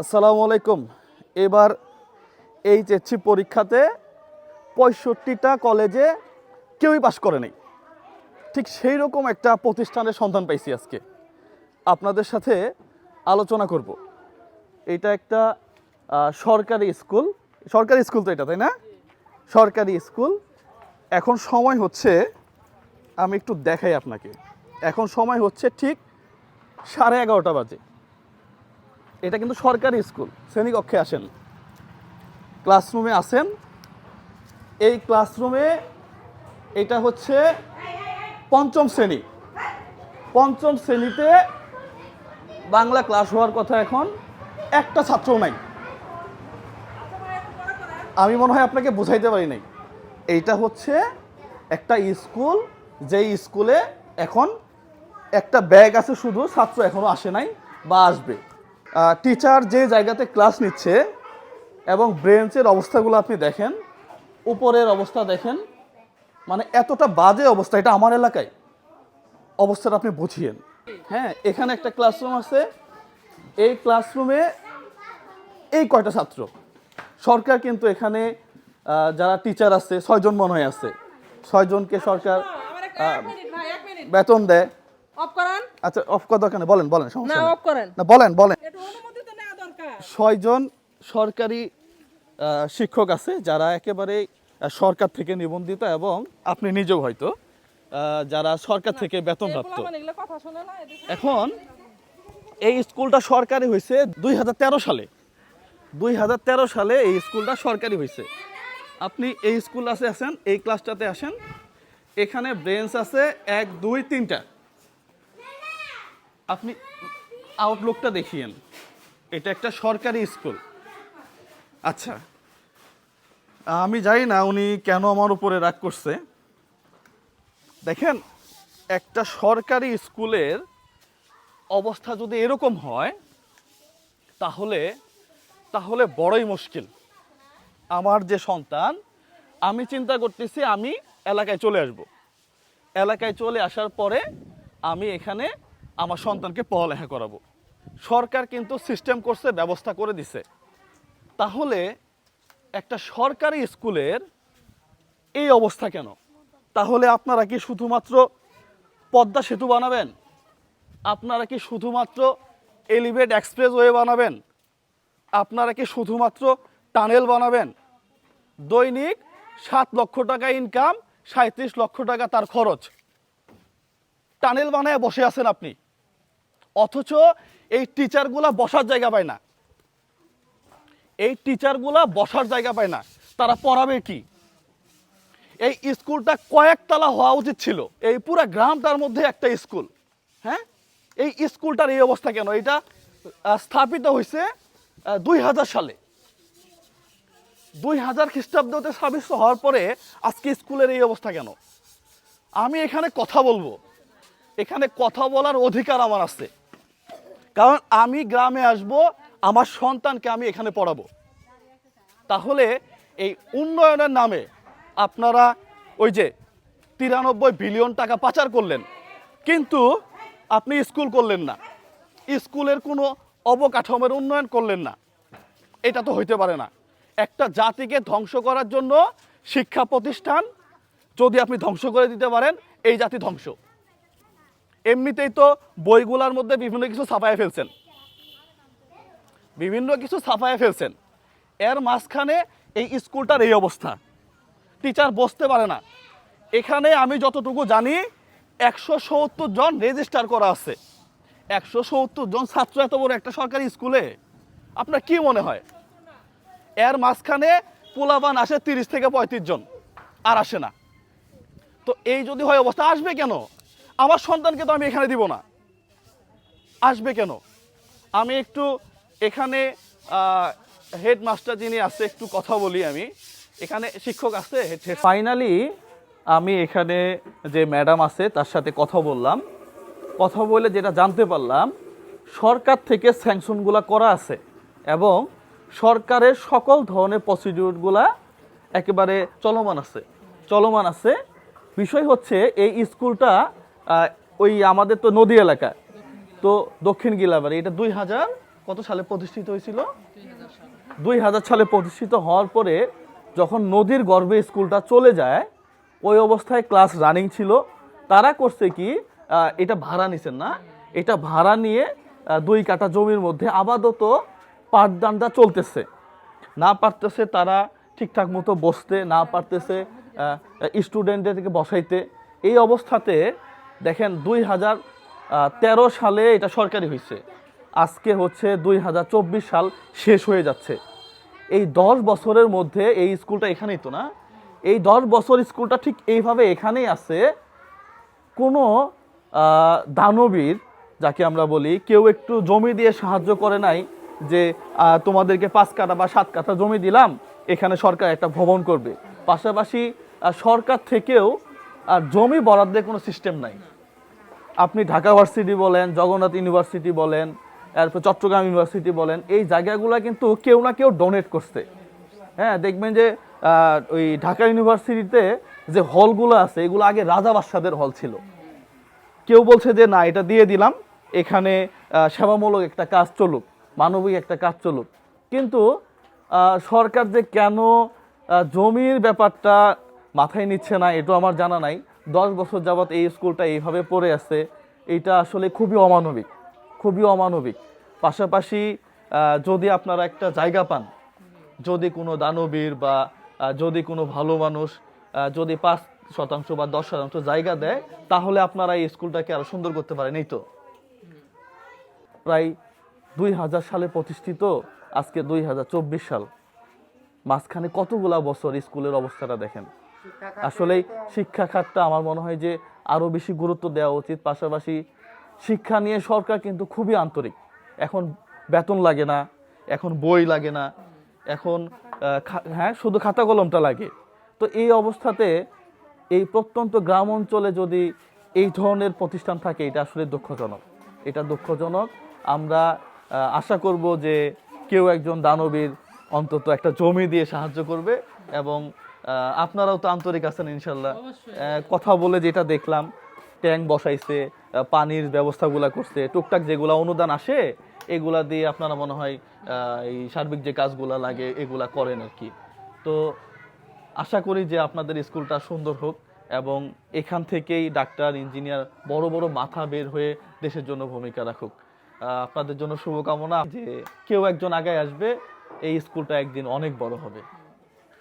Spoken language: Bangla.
আসসালামু আলাইকুম। এবার এইচএসসি পরীক্ষাতে পঁয়ষট্টিটা কলেজে কেউই পাশ করে নাই। ঠিক সেই রকম একটা প্রতিষ্ঠানের সন্ধান পাইছি আজকে। আপনাদের সাথে আলোচনা করব। এটা একটা সরকারি স্কুল। সরকারি স্কুল তো এটা, তাই না? সরকারি স্কুল। এখন সময় হচ্ছে, আমি একটু দেখাই আপনাকে। এখন সময় হচ্ছে ঠিক সাড়ে এগারোটা বাজে। এটা কিন্তু সরকারি স্কুল, শ্রেণীকক্ষে আসেন। ক্লাসরুমে আসেন। এই ক্লাসরুমে এটা হচ্ছে পঞ্চম শ্রেণি। পঞ্চম শ্রেণীতে বাংলা ক্লাস হওয়ার কথা এখন একটা ছাত্রও নাই। আমি মনে হয় আপনাকে বুঝাইতে পারি নাই। এইটা হচ্ছে একটা স্কুল, যেই স্কুলে এখন একটা ব্যাগ আছে শুধু, ছাত্র এখনও আসে নাই বা আসবে। টিচার যে জায়গাতে ক্লাস নিচ্ছে এবং ব্রেঞ্চের অবস্থাগুলো আপনি দেখেন উপরের অবস্থা দেখেন মানে এতটা বাজে অবস্থা এটা আমার এলাকায় অবস্থাটা আপনি বুঝিয়েন। হ্যাঁ এখানে একটা ক্লাসরুম আছে এই ক্লাসরুমে এই কয়টা ছাত্র? সরকার কিন্তু এখানে যারা টিচার আছে ছয়জন মনে হয় আছে। ছয়জনকে সরকার বেতন দেয়। অফ করেন। আচ্ছা অফ করা দরকার বলেন বলেন সমস্যা। অফ করেন। না বলেন বলেন একটু অনুমতি তো নেওয়া দরকার ছয়জন সরকারি শিক্ষক আছে যারা একেবারে সরকার থেকে নিবন্ধিত এবং আপনি নিজেও হয়তো যারা সরকার থেকে বেতনপ্রাপ্ত পোলাপান এগুলো কথা শুনে না এদিকে। এখন এই স্কুলটা সরকারি হয়েছে দুই হাজার তেরো সালে। দুই হাজার তেরো সালে এই স্কুলটা সরকারি হয়েছে। আপনি এই স্কুল আছে আসেন এই ক্লাসটাতে আসেন। এখানে ব্রেঞ্চ আছে এক দুই তিনটা। আপনি আউটলুকটা দেখিয়েন। এটা একটা সরকারি স্কুল। আচ্ছা। আমি জানি না উনি কেন আমার উপরে রাগ করছে। দেখেন, একটা সরকারি স্কুলের অবস্থা যদি এরকম হয়, তাহলে তাহলে বড়ই মুশকিল। আমার যে সন্তান, আমি চিন্তা করতেছি আমি এলাকায় চলে আসব। এলাকায় চলে আসার পরে আমি এখানে আমার সন্তানকে পড়ালেখা করাবো। সরকার কিন্তু সিস্টেম করছে ব্যবস্থা করে দিছে। তাহলে একটা সরকারি স্কুলের এই অবস্থা কেন? তাহলে আপনারা কি শুধুমাত্র পদ্মা সেতু বানাবেন? আপনারা কি শুধুমাত্র এলিভেট এক্সপ্রেসওয়ে বানাবেন? আপনারা কি শুধুমাত্র টানেল বানাবেন? দৈনিক সাত লক্ষ টাকা ইনকাম সাঁত্রিশ লক্ষ টাকা তার খরচ। টানেল বানায় বসে আছেন আপনি। অথচ এই টিচারগুলা বসার জায়গা পায় না। এই টিচারগুলা বসার জায়গা পায় না। তারা পড়াবে কি? এই স্কুলটা কয়েকতলা হওয়া উচিত ছিল। এই পুরা গ্রামটার মধ্যে একটা স্কুল। হ্যাঁ? এই স্কুলটার এই অবস্থা কেন? এটা স্থাপিত হয়েছে দুই হাজার সালে। দুই হাজার খ্রিস্টাব্দতে স্থাপিত হওয়ার পরে আজকে স্কুলের এই অবস্থা কেন? আমি এখানে কথা বলব। এখানে কথা বলার অধিকার আমার আছে। কারণ আমি গ্রামে আসব, আমার সন্তানকে আমি এখানে পড়াবো। তাহলে এই উন্নয়নের নামে আপনারা ওই যে তিরানব্বই বিলিয়ন টাকা পাচার করলেন, কিন্তু আপনি স্কুল করলেন না। স্কুলের কোনো অবকাঠামোর উন্নয়ন করলেন না। এটা তো হইতে পারে না। একটা জাতিকে ধ্বংস করার জন্য শিক্ষা প্রতিষ্ঠান যদি আপনি ধ্বংস করে দিতে পারেন, এই জাতি ধ্বংস। এমনিতেই তো বইগুলার মধ্যে বিভিন্ন কিছু ছাপায় ফেলছেন। বিভিন্ন কিছু ছাপায় ফেলছেন। এর মাঝখানে এই স্কুলটার এই অবস্থা। টিচার বসতে পারে না। এখানে আমি যতটুকু জানি, একশো সত্তর জন রেজিস্টার করা আছে। একশো সত্তর জন ছাত্র এত বড় একটা সরকারি স্কুলে? আপনার কি মনে হয়? এর মাঝখানে পোলাবান আসে তিরিশ থেকে পঁয়ত্রিশ জন, আর আসে না। তো এই যদি হয় অবস্থা, আসবে কেন? আমার সন্তানকে তো আমি এখানে দিব না। আসবে কেন? আমি একটু এখানে হেডমাস্টার যিনি আছে, একটু কথা বলি আমি। এখানে শিক্ষক আছে ফাইনালি আমি এখানে যে ম্যাডাম আছে, তার সাথে কথা বললাম। কথা বলে যেটা জানতে পারলাম, সরকার থেকে স্যাংশনগুলো করা আছে এবং সরকারের সকল ধরনের প্রসিডিউরগুলা একেবারে চলমান আছে। চলমান আছে। বিষয় হচ্ছে, এই স্কুলটা ওই আমাদের তো নদী এলাকা, তো দক্ষিণ গিলাবাড়ি, এটা দুই হাজার কত সালে প্রতিষ্ঠিত হয়েছিল? দুই হাজার সালে প্রতিষ্ঠিত হওয়ার পরে যখন নদীর গর্ভে স্কুলটা চলে যায়, ওই অবস্থায় ক্লাস রানিং ছিল। তারা করছে কি এটা ভাড়া নিছেন না, এটা ভাড়া নিয়ে দুই কাঠা জমির মধ্যে আপাতত পাঠদানটা চলতেছে। না পারতেছে তারা ঠিকঠাক মতো বসতে, না পারতেছে স্টুডেন্টদেরকে বসাইতে। এই অবস্থাতে দেখেন দুই হাজার তেরো সালে এটা সরকারি হয়েছে। আজকে হচ্ছে দুই হাজার চব্বিশ সাল শেষ হয়ে যাচ্ছে। এই দশ বছরের মধ্যে এই স্কুলটা এখানেই তো না? এই দশ বছর স্কুলটা ঠিক এইভাবে এখানেই আছে। কোনো দানবীর, যাকে আমরা বলি, কেউ একটু জমি দিয়ে সাহায্য করে নাই যে তোমাদেরকে পাঁচ কাঠা বা সাত কাঠা জমি দিলাম, এখানে সরকার একটা ভবন করবে। পাশাপাশি সরকার থেকেও, আর জমি বরাদ্দের কোনো সিস্টেম নাই। আপনি ঢাকা ভার্সিটি বলেন, জগন্নাথ ইউনিভার্সিটি বলেন, এরপর চট্টগ্রাম ইউনিভার্সিটি বলেন, এই জায়গাগুলো কিন্তু কেউ না কেউ ডোনেট করছে। হ্যাঁ দেখবেন যে ওই ঢাকা ইউনিভার্সিটিতে যে হলগুলো আছে, এগুলো আগে রাজা বাদশাদের হল ছিল। কেউ বলছে যে, না, এটা দিয়ে দিলাম, এখানে সেবামূলক একটা কাজ চলুক, মানবিক একটা কাজ চলুক। কিন্তু সরকার যে কেন জমির ব্যাপারটা মাথায় নিচ্ছে না, এটাও আমার জানা নাই। দশ বছর যাবৎ এই স্কুলটা এইভাবে পড়ে আছে এটা আসলে খুবই অমানবিক খুবই অমানবিক। পাশাপাশি যদি আপনারা একটা জায়গা পান, যদি কোনো দানবীর বা যদি কোনো ভালো মানুষ যদি পাঁচ শতাংশ বা দশ শতাংশ জায়গা দেয়, তাহলে আপনারা এই স্কুলটাকে আরও সুন্দর করতে পারেন, এই তো। প্রায় দুই হাজার সালে প্রতিষ্ঠিত, আজকে দুই হাজার চব্বিশ সাল। মাঝখানে কতগুলা বছর স্কুলের অবস্থাটা দেখেন? আসলেই শিক্ষা খাতটা আমার মনে হয় যে আরও বেশি গুরুত্ব দেওয়া উচিত। পাশাপাশি শিক্ষা নিয়ে সরকার কিন্তু খুবই আন্তরিক। এখন বেতন লাগে না এখন বই লাগে না এখন হ্যাঁ শুধু খাতা কলমটা লাগে। তো এই অবস্থাতে এই প্রত্যন্ত গ্রাম অঞ্চলে যদি এই ধরনের প্রতিষ্ঠান থাকে এটা আসলে দুঃখজনক। এটা দুঃখজনক। আমরা আশা করব যে কেউ একজন দানবীর অন্তত একটা জমি দিয়ে সাহায্য করবে এবং আপনারাও তো আন্তরিক আছেন ইনশাল্লাহ। কথা বলে যেটা দেখলাম ট্যাঙ্ক বসাইছে পানির ব্যবস্থাগুলা করছে টুকটাক যেগুলা অনুদান আসে এগুলা দিয়ে আপনারা মনে হয় এই সার্বিক যে কাজগুলা লাগে এগুলা করেন আর কি। তো আশা করি যে আপনাদের স্কুলটা সুন্দর হোক এবং এখান থেকেই ডাক্তার ইঞ্জিনিয়ার বড় বড় মাথা বের হয়ে দেশের জন্য ভূমিকা রাখুক। আহ, আপনাদের জন্য শুভকামনা যে কেউ একজন আগায় আসবে এই স্কুলটা একদিন অনেক বড় হবে।